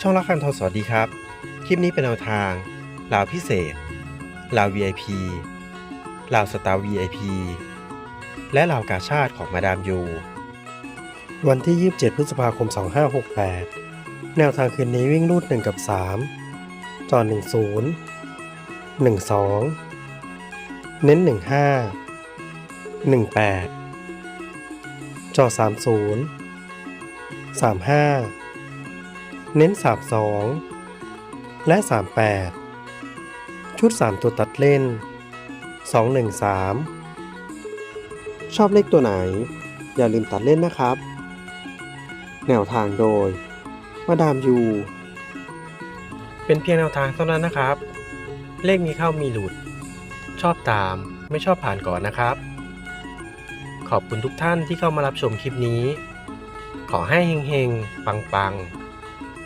ช่องละคันทองสวัสดีครับ คลิปนี้เป็นแนวทางลาวพิเศษลาว VIP ลาวสตาร์ VIP และลาวกาชาติของมาดามยู วันที่ 27 พฤษภาคม 2568 แนวทางคืนนี้วิ่งรูด 1 กับ 3 จอ 10 12 เน้น 15 18 จอ 30 35 เน้น 32 และ 38 ชุด 3 ตัวตัดเล่น 213 ชอบเลขตัวไหน อย่าลืมตัดเล่นนะครับ แนวทางโดย มาดามยู เป็นเพียงแนวทางเท่านั้นนะครับ เลขมีเข้ามีหลุด ชอบตามไม่ชอบผ่านก่อนนะครับ ขอบคุณทุกท่านที่เข้ามารับชมคลิปนี้ ขอให้เฮงๆ ปังๆ